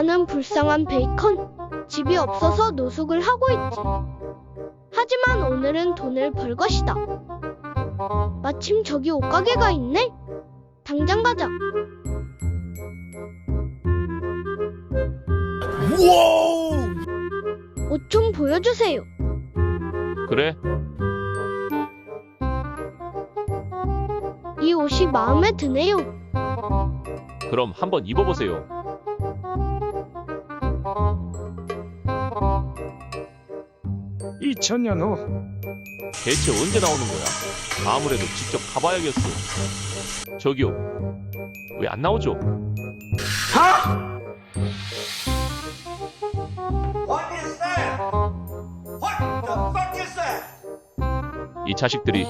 나는 불쌍한 베이컨. 집이 없어서 노숙을 하고 있지. 하지만 오늘은 돈을 벌 것이다. 마침 저기 옷가게가 있네. 당장 가자. 옷좀 보여주세요. 그래? 이 옷이 마음에 드네요. 그럼 한번 입어보세요. 이 천년 후 대체 언제 나오는 거야? 아무래도 직접 가봐야겠어. 저기요. 왜 안 나오죠? What is that? What the fuck is that? 이 자식들이